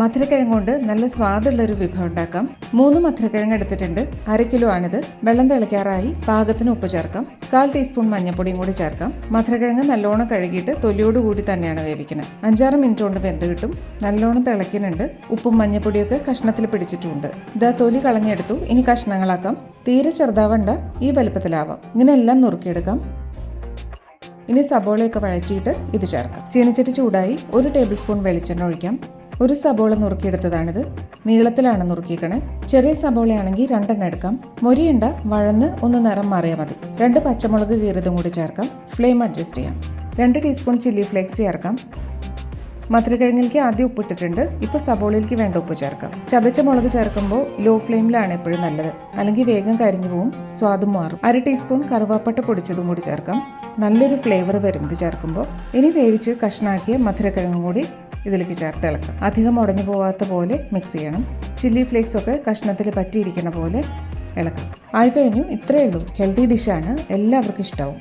മധുരക്കിഴങ്ങ് കൊണ്ട് നല്ല സ്വാദുള്ളൊരു വിഭവം ഉണ്ടാക്കാം മൂന്ന് മധുരക്കിഴങ്ങ് എടുത്തിട്ടുണ്ട്. അര കിലോ ആണിത്. വെള്ളം തിളയ്ക്കാറായി പാകത്തിന് ഉപ്പ് ചേർക്കാം. കാൽ ടീസ്പൂൺ മഞ്ഞൾപ്പൊടിയും കൂടി ചേർക്കാം. മധുരക്കിഴങ്ങ് നല്ലോണം കഴുകിയിട്ട് തൊലിയോട് കൂടി തന്നെയാണ് വേവിക്കുന്നത്. അഞ്ചാറ് മിനിറ്റ് കൊണ്ട് വെന്ത് കിട്ടും. നല്ലോണം തിളയ്ക്കുന്നുണ്ട്. ഉപ്പും മഞ്ഞൾപ്പൊടിയൊക്കെ കഷ്ണത്തിൽ പിടിച്ചിട്ടുണ്ട്. ഇതാ തൊലി കളഞ്ഞെടുത്തു. ഇനി കഷ്ണങ്ങളാക്കാം. തീരെ ചെറുതാവണ്ട. ഈ വലുപ്പത്തിലാവാം. ഇങ്ങനെ എല്ലാം നുറുക്കിയെടുക്കാം. ഇനി സബോളയൊക്കെ വഴറ്റിയിട്ട് ഇത് ചേർക്കാം. ചീനച്ചട്ടി ചൂടായി ഒരു ടേബിൾ സ്പൂൺ വെളിച്ചെണ്ണ ഒഴിക്കാം. ഒരു സബോള നുറുക്കിയെടുത്തതാണിത്. നീളത്തിലാണ് നുറുക്കിക്കണേ ചെറിയ സബോളയാണെങ്കിൽ രണ്ടെണ്ണം എടുക്കാം. മൊരിയണ്ട വഴന്ന് ഒന്ന് നിറം മാറിയാൽ മതി. രണ്ട് പച്ചമുളക് കീറിയതും കൂടി ചേർക്കാം. ഫ്ലെയിം അഡ്ജസ്റ്റ് ചെയ്യാം. രണ്ട് ടീസ്പൂൺ ചില്ലി ഫ്ലേക്സ് ചേർക്കാം. മധുരക്കിഴങ്ങിലേക്ക് ആദ്യം ഉപ്പിട്ടിട്ടുണ്ട്. ഇപ്പോൾ സബോളയിലേക്ക് വേണ്ട ഉപ്പ് ചേർക്കാം. ചതച്ച മുളക് ചേർക്കുമ്പോൾ ലോ ഫ്ലെയിമിലാണ് എപ്പോഴും നല്ലത്. അല്ലെങ്കിൽ വേഗം കരിഞ്ഞു പോവും. സ്വാദും മാറും. അര ടീസ്പൂൺ കറുവാപ്പട്ട പൊടിച്ചതും കൂടി ചേർക്കാം. നല്ലൊരു ഫ്ലേവർ വരും ഇത് ചേർക്കുമ്പോൾ. ഇനി വേവിച്ച് കഷ്ണാക്കിയ മധുരക്കിഴങ്ങും കൂടി ഇതിലേക്ക് ചേർത്ത് ഇളക്കാം അധികം ഉടഞ്ഞു പോവാത്ത പോലെ മിക്സ് ചെയ്യണം. ചില്ലി ഫ്ലേക്സ് ഒക്കെ കഷ്ണത്തിൽ പറ്റിയിരിക്കുന്ന പോലെ ഇളക്കാം. ആയിക്കഴിഞ്ഞു ഇത്രയേ ഉള്ളൂ. ഹെൽത്തി ഡിഷാണ് എല്ലാവർക്കും ഇഷ്ടമാവും